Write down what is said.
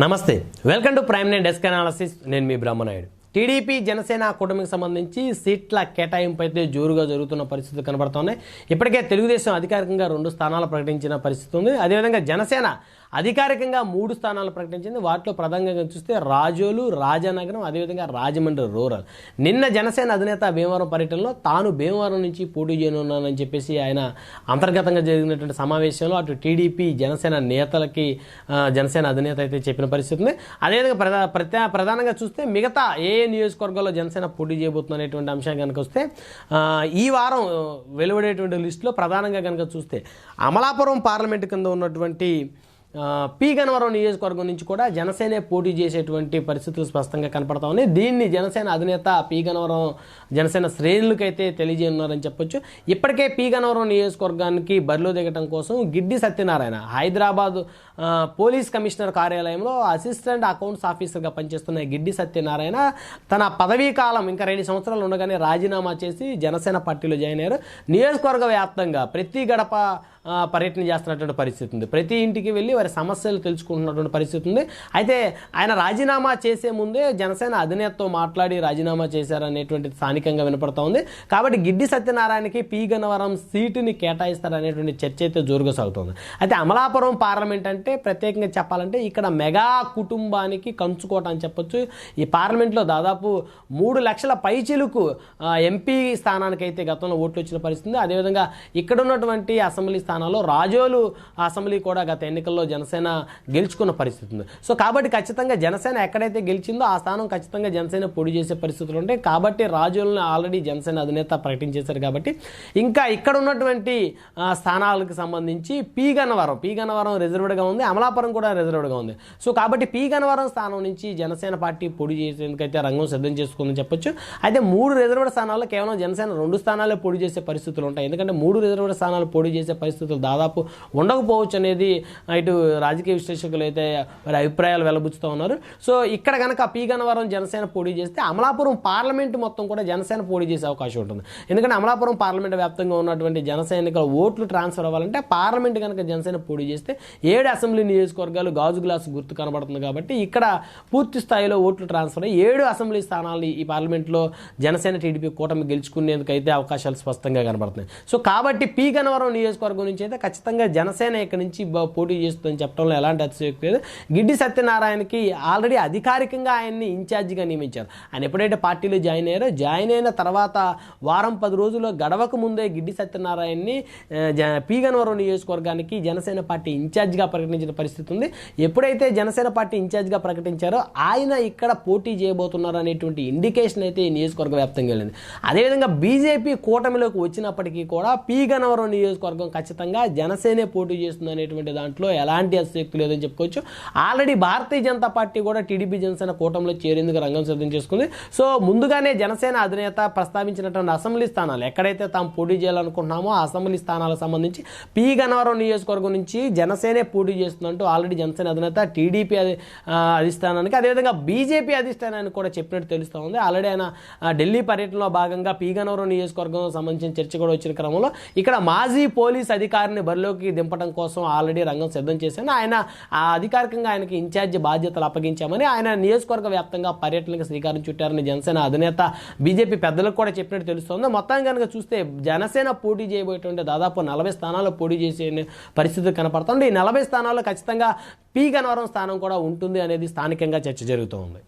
నమస్తే. Welcome to prime nine desk analysis నేను మీ బ్రహ్మనాయుడు. టీడీపీ జనసేన కూటమికి సంబంధించి సీట్ల కేటాయింపు అయితే జోరుగా జరుగుతున్న పరిస్థితులు కనబడుతున్నాయి ఇప్పటికే తెలుగుదేశం అధికారికంగా రెండు స్థానాలు ప్రకటించిన పరిస్థితి ఉంది. అదేవిధంగా జనసేన అధికారికంగా మూడు స్థానాలు ప్రకటించింది. వాటిలో ప్రధానంగా చూస్తే రాజోలు రాజానగరం అదేవిధంగా రాజమండ్రి రూరల్. నిన్న జనసేన అధినేత భీమవరం పర్యటనలో తాను భీమవరం నుంచి పోటీ చేయనున్నానని చెప్పేసి ఆయన అంతర్గతంగా జరిగినటువంటి సమావేశంలో అటు టీడీపీ జనసేన నేతలకి జనసేన అధినేత అయితే చెప్పిన పరిస్థితి ఉంది. అదేవిధంగా ప్రధా ప్రధానంగా చూస్తే మిగతా ఏ నియోజకవర్గాల్లో జనసేన పోటీ చేయబోతుంది అనేటువంటి అంశం కనుక వస్తే ఈ వారం వెలువడేటువంటి లిస్టులో ప్రధానంగా కనుక చూస్తే అమలాపురం పార్లమెంటు కింద ఉన్నటువంటి పి గన్నవరం నియోజకవర్గం నుంచి కూడా జనసేనే పోటీ చేసేటువంటి పరిస్థితులు స్పష్టంగా కనపడతా ఉన్నాయి. దీన్ని జనసేన అధినేత పి గన్నవరం జనసేన శ్రేణులకైతే తెలియజేయనున్నారని చెప్పొచ్చు. ఇప్పటికే పి గన్నవరం నియోజకవర్గానికి బరిలో దిగటం కోసం గిడ్డి సత్యనారాయణ హైదరాబాద్ పోలీస్ కమిషనర్ కార్యాలయంలో అసిస్టెంట్ అకౌంట్స్ ఆఫీసర్గా పనిచేస్తున్న గిడ్డి సత్యనారాయణ తన పదవీ కాలం ఇంకా రెండు సంవత్సరాలు ఉండగానే రాజీనామా చేసి జనసేన పార్టీలో జాయిన్ అయ్యారు. నియోజకవర్గ వ్యాప్తంగా ప్రతి గడప పర్యటన చేస్తున్నటువంటి పరిస్థితి ఉంది. ప్రతి ఇంటికి వెళ్ళి వారి సమస్యలు తెలుసుకుంటున్నటువంటి పరిస్థితి ఉంది. అయితే ఆయన రాజీనామా చేసే ముందే జనసేన అధినేతతో మాట్లాడి రాజీనామా చేశారనేటువంటి స్థానికంగా వినపడతా ఉంది. కాబట్టి గిడ్డి సత్యనారాయణకి పి. గన్నవరం సీటుని కేటాయిస్తారనేటువంటి చర్చ అయితే జోరుగా సాగుతుంది. అయితే అమలాపురం పార్లమెంట్ అంటే ప్రత్యేకంగా చెప్పాలంటే ఇక్కడ మెగా కుటుంబానికి కంచుకోట అని చెప్పొచ్చు. ఈ పార్లమెంట్లో దాదాపు మూడు లక్షల పైచిలుకు ఆ, ఎంపీ స్థానానికి అయితే గతంలో ఓట్లు వచ్చిన పరిస్థితి అదేవిధంగా ఇక్కడ ఉన్నటువంటి అసెంబ్లీ స్థానంలో రాజోలు అసెంబ్లీ కూడా గత ఎన్నికల్లో జనసేన గెలుచుకున్న పరిస్థితి ఉంది. సో కాబట్టి ఖచ్చితంగా జనసేన ఎక్కడైతే గెలిచిందో ఆ స్థానం ఖచ్చితంగా జనసేన పొడి చేసే పరిస్థితులు ఉంటాయి. కాబట్టి రాజోలను ఆల్రెడీ జనసేన అధినేత ప్రకటించేశారు కాబట్టి ఇంకా ఇక్కడ ఉన్నటువంటి స్థానాలకు సంబంధించి పి గన్నవరం పి గన్నవరం రిజర్వ్డ్గా ఉంది. అమలాపురం కూడా రిజర్వ్డ్గా ఉంది. సో కాబట్టి పి గన్నవరం స్థానం నుంచి జనసేన పార్టీ పొడి చేసేందుకైతే రంగం సిద్ధం చేసుకుందని చెప్పొచ్చు. అయితే మూడు రిజర్వ్డ్ స్థానాల్లో కేవలం జనసేన రెండు స్థానాలే పొడి చేసే పరిస్థితులు ఉంటాయి. ఎందుకంటే మూడు రిజర్వ్డ్ స్థానాలు పొడి చేసే పరిస్థితులు దాదాపు ఉండకపోవచ్చు అనేది ఇటు రాజకీయ విశ్లేషకులు అయితే వారి అభిప్రాయాలు వెలబుచ్చుతూ ఉన్నారు. సో ఇక్కడ కనుక పి గన్నవరం జనసేన పోటీ చేస్తే అమలాపురం పార్లమెంట్ మొత్తం కూడా జనసేన పోటీ చేసే అవకాశం ఉంటుంది. ఎందుకంటే అమలాపురం పార్లమెంట్ వ్యాప్తంగా ఉన్నటువంటి జనసైనికుల ఓట్లు ట్రాన్స్ఫర్ అవ్వాలంటే పార్లమెంట్ కనుక జనసేన పోటీ చేస్తే ఏడు అసెంబ్లీ నియోజకవర్గాలు గాజు గ్లాసు గుర్తు కనబడుతుంది కాబట్టి ఇక్కడ పూర్తి స్థాయిలో ఓట్లు ట్రాన్స్ఫర్ అయ్యి ఏడు అసెంబ్లీ స్థానాలు ఈ పార్లమెంట్లో జనసేన టీడీపీ కూటమి గెలుచుకునేందుకు అయితే అవకాశాలు స్పష్టంగా కనబడుతున్నాయి. సో కాబట్టి పి గన్నవరం నియోజకవర్గం నుంచి అయితే ఖచ్చితంగా జనసేన ఇక్కడ నుంచి పోటీ చేస్తుందని చెప్పడంలో ఎలాంటి అతిశయోక్తి లేదు. గిడ్డి సత్యనారాయణకి ఆల్రెడీ అధికారికంగా ఆయన్ని ఇన్ఛార్జిగా నియమించారు. ఆయన ఎప్పుడైతే పార్టీలో జాయిన్ అయ్యారో జాయిన్ అయిన తర్వాత వారం పది రోజుల్లో గడవక ముందే గిడ్డి సత్యనారాయణని పీగనవరం నియోజకవర్గానికి జనసేన పార్టీ ఇన్ఛార్జిగా ప్రకటించిన పరిస్థితి ఉంది. ఎప్పుడైతే జనసేన పార్టీ ఇన్ఛార్జిగా ప్రకటించారో ఆయన ఇక్కడ పోటీ చేయబోతున్నారు అనేటువంటి ఇండికేషన్ అయితే ఈ నియోజకవర్గ వ్యాప్తంగా వెళ్ళింది అదేవిధంగా బీజేపీ కూటమిలోకి వచ్చినప్పటికీ కూడా పీగనవరం నియోజకవర్గం ఖచ్చితంగా జనసేనే పోటీ చేస్తుంది అనేటువంటి దాంట్లో ఎలాంటి అసక్తి లేదని చెప్పుకోవచ్చు. ఆల్రెడీ భారతీయ జనతా పార్టీ కూడా టీడీపీ జనసేన కూటమిలో చేరేందుకు రంగం సిద్ధం చేసుకుంది. సో ముందుగానే జనసేన అధినేత ప్రస్తావించినటువంటి అసెంబ్లీ స్థానాలు ఎక్కడైతే తాము పోటీ చేయాలనుకుంటున్నామో ఆ అసెంబ్లీ స్థానాలకు సంబంధించి పి. గన్నవరం నియోజకవర్గం నుంచి జనసేనే పోటీ చేస్తుందంటూ ఆల్రెడీ జనసేన అధినేత టీడీపీ అధిష్టానానికి అదేవిధంగా బీజేపీ అధిష్టానానికి కూడా చెప్పినట్టు తెలుస్తూ ఉంది. ఆల్రెడీ ఆయన ఢిల్లీ పర్యటనలో భాగంగా పి. గన్నవరం నియోజకవర్గం సంబంధించిన చర్చ కూడా వచ్చిన క్రమంలో ఇక్కడ మాజీ పోలీస్ అధికారిని బరిలోకి దింపడం కోసం ఆల్రెడీ రంగం సిద్ధం చేశాను ఆయన ఆ అధికారికంగా ఆయనకి ఇన్ఛార్జ్ బాధ్యతలు అప్పగించామని ఆయన నియోజకవర్గ వ్యాప్తంగా పర్యటనకు శ్రీకారం చుట్టారని జనసేన అధినేత బీజేపీ పెద్దలకు కూడా చెప్పినట్టు తెలుస్తోంది. మొత్తం కనుక చూస్తే జనసేన పోటీ చేయబోయేటువంటి దాదాపు నలభై స్థానాల్లో పోటీ చేసే పరిస్థితి కనపడుతుంది. ఈ నలభై స్థానాల్లో ఖచ్చితంగా పి గన్నవరం స్థానం కూడా ఉంటుంది అనేది స్థానికంగా చర్చ జరుగుతూ ఉంది